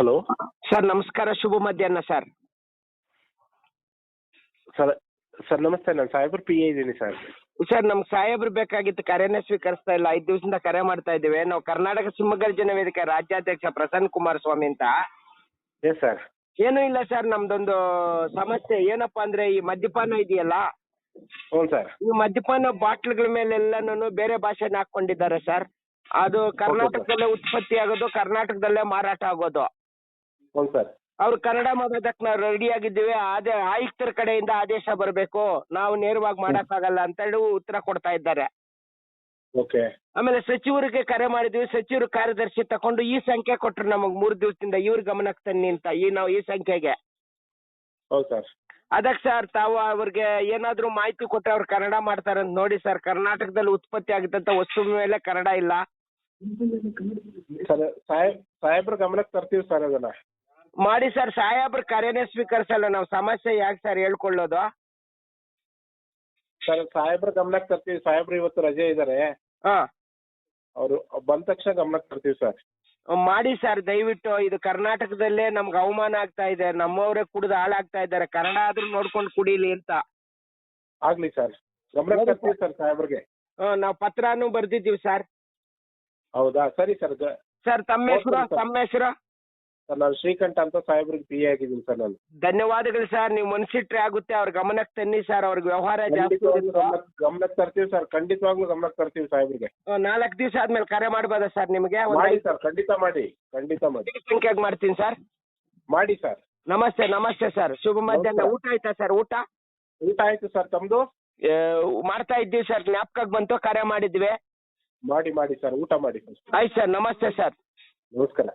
Hello? Sir ನಮಸ್ಕಾರ. ಶುಭ ಮಧ್ಯಾಹ್ನ sir. Sir sir ನಮಸ್ತೆ. ನಾನು ಸಾಹೇಬ್ರ ಪಿ ಎ ಇದ್ದೀನಿ ಸರ್. ಸರ್ ನಮ್ಗೆ ಸಾಹೇಬ್ರು ಬೇಕಾಗಿತ್ತು ಕರೆನೇ ಸ್ವೀಕರಿಸ್ತಾ ಇಲ್ಲ. ಐದು ದಿವಸದಿಂದ ಕರೆ ಮಾಡ್ತಾ ಇದ್ದೇವೆ. ನಾವು ಕರ್ನಾಟಕ ಸಿಂಹಗರ್ಜನ ವೇದಿಕೆ ರಾಜ್ಯಾಧ್ಯಕ್ಷ ಪ್ರಸನ್ನ ಕುಮಾರ್ ಸ್ವಾಮಿ ಅಂತ. ಎಸ್ ಸರ್ ಏನೂ ಇಲ್ಲ ಸರ್ ನಮ್ದೊಂದು ಸಮಸ್ಯೆ. ಏನಪ್ಪಾ ಅಂದ್ರೆ ಈ ಮದ್ಯಪಾನ ಇದೆಯಲ್ಲ? ಹ್ಞೂ ಸರ್. ಈ ಮದ್ಯಪಾನ ಬಾಟ್ಲ್ಗಳ ಮೇಲೆಲ್ಲಾನು ಬೇರೆ ಭಾಷೆನ ಹಾಕೊಂಡಿದ್ದಾರೆ ಸರ್. ಅದು ಕರ್ನಾಟಕದಲ್ಲೇ ಉತ್ಪತ್ತಿ ಆಗೋದು ಕರ್ನಾಟಕದಲ್ಲೇ ಮಾರಾಟ ಆಗೋದು. ಹ್ಞೂ ಸರ್. ಅವ್ರು ಕನ್ನಡ ಮಾತಾಡಕ್ ನಾವು ರೆಡಿ ಆಗಿದ್ದೀವಿ ಅದೇ ಆಯುಕ್ತರ ಕಡೆಯಿಂದ ಆದೇಶ ಬರಬೇಕು ನಾವು ನೇರವಾಗಿ ಅಂತ ಹೇಳಿ ಉತ್ತರ ಕೊಡ್ತಾ ಇದ್ದಾರೆ. ಓಕೆ. ಆಮೇಲೆ ಸಚಿವರಿಗೆ ಕರೆ ಮಾಡಿದ್ವಿ ಸಚಿವರು ಕಾರ್ಯದರ್ಶಿ ತಕೊಂಡು ಈ ಸಂಖ್ಯೆ ಕೊಟ್ರು ನಮಗ್ ಮೂರ್ ದಿವಸದಿಂದ ಇವ್ರ ಗಮನಕ್ಕೆ ತನ್ನಿ ಅಂತ ಈ ನಾವು ಈ ಸಂಖ್ಯೆಗೆ. ಹೌದು ಸರ್. ಅದಕ್ಕೆ ಸರ್ ತಾವು ಅವ್ರಿಗೆ ಏನಾದರೂ ಮಾಹಿತಿ ಕೊಟ್ಟರೆ ಅವ್ರು ಕನ್ನಡ ಮಾಡ್ತಾರೆ ಅಂತ ನೋಡಿ ಸರ್ ಕರ್ನಾಟಕದಲ್ಲಿ ಉತ್ಪತ್ತಿ ಆಗಿದ್ದಂಥ ವಸ್ತು ಮೇಲೆ ಕನ್ನಡ ಇಲ್ಲ. ಸರ್ ಸಾಹೇಬ್ ಸಾಹೇಬ್ರ ಗಮನಕ್ಕೆ ತರ್ತೀವಿ ಸರ್ ಅದನ್ನ. ಮಾಡಿ ಸರ್ ಸಾಹೇಬ್ರ ಕರೆನೇ ಸ್ವೀಕರಿಸಲ್ಲ ನಾವು ಸಮಸ್ಯೆ ಯಾಕೆ ಸರ್ ಹೇಳ್ಕೊಳ್ಳೋದು? ಸರ್ ಸಾಹೇಬ್ರ ಗಮನಕ್ಕೆ ತರ್ತೀವಿ ಸಾಹೇಬ್ರು ಇವತ್ತು ರಜೆ ಇದ್ದಾರೆ ಹಾ. ಅವರು ಬಂದ ತಕ್ಷಣ ಗಮನಕ್ಕೆ ತರ್ತೀವಿ ಸರ್. ಮಾಡಿ ಸರ್ ದಯವಿಟ್ಟು ಇದು ಕರ್ನಾಟಕದಲ್ಲೇ ನಮ್ಗೆ ಅವಮಾನ ಆಗ್ತಾ ಇದೆ ನಮ್ಮವರೇ ಕುಡಿದು ಹಾಳಾಗ್ತಾ ಇದ್ದಾರೆ ಕನ್ನಡ ಆದ್ರೂ ನೋಡ್ಕೊಂಡು ಕುಡೀಲಿ ಅಂತ. ಆಗ್ಲಿ ಸರ್ ಗಮನಕ್ಕೆ ತರ್ತೀವಿ ಸರ್. ಸಾಹೇಬ್ರಿಗೆ. ನಾವು ಪತ್ರನೂ ಬರ್ದಿದ್ದೀವಿ ಸರ್. ಹೌದಾ? ಸರಿ ಸರ್ ಗ- ಸರ್ ತಮ್ಮ ಹೆಸರು ತಮ್ಮ ಹೆಸರು? ಸರ್ ನಾನು ಶ್ರೀಕಂಠ ಅಂತ ಸಾಹೇಬ್ರಿಗೆ ಪಿ ಆಗಿದ್ದೀನಿ ಸರ್ ನಾನು. ಧನ್ಯವಾದಗಳು ಸರ್ ನೀವು ಮನ್ಸಿಟ್ರೆ ಆಗುತ್ತೆ ಅವ್ರ ಗಮನಕ್ಕೆ ತನ್ನಿ ಸರ್ ಅವ್ರಿಗೆ ವ್ಯವಹಾರ ಜಾಸ್ತಿ ಖಂಡಿತವಾಗ್ಲೂ. ಗಮನಕ್ಕೆ ಗಮನಕ್ಕೆ ತರ್ತೀವಿ ಸರ್ ಖಂಡಿತವಾಗ್ಲೂ ಗಮನಕ್ಕೆ ತರ್ತೀವಿ ಸಾಹೇಬ್ರಿಗೆ. ಆ, ನಾಲ್ಕು ದಿವಸ ಆದ್ಮೇಲೆ ಕರೆ ಮಾಡ್ಬೋದಾ ಸರ್ ನಿಮಗೆ? ಒಂದು ಮಾಡಿ ಐದು ಸರ್ ಖಂಡಿತ ಮಾಡಿ ಖಂಡಿತ ಮಾಡಿ. ಸಂಖ್ಯೆಗೆ ಮಾಡ್ತೀನಿ ಸರ್. ಮಾಡಿ ಸರ್. ನಮಸ್ತೆ ನಮಸ್ತೆ ಸರ್. ಶುಭ ಮಧ್ಯಾಹ್ನ. ಊಟ ಆಯ್ತಾ ಸರ್ ಊಟ? ಊಟ ಆಯ್ತು ಸರ್ ತಮ್ದು? ಮಾಡ್ತಾ ಇದ್ದೀವಿ ಸರ್ ಜ್ಞಾಪಕಕ್ಕೆ ಬಂತು ಕರೆ ಮಾಡಿದ್ವಿ. ಮಾಡಿ ಮಾಡಿ ಸರ್ ಊಟ ಮಾಡಿ ಆಯ್ತು ಸರ್ ನಮಸ್ತೆ ಸರ್. ನಮಸ್ಕಾರ.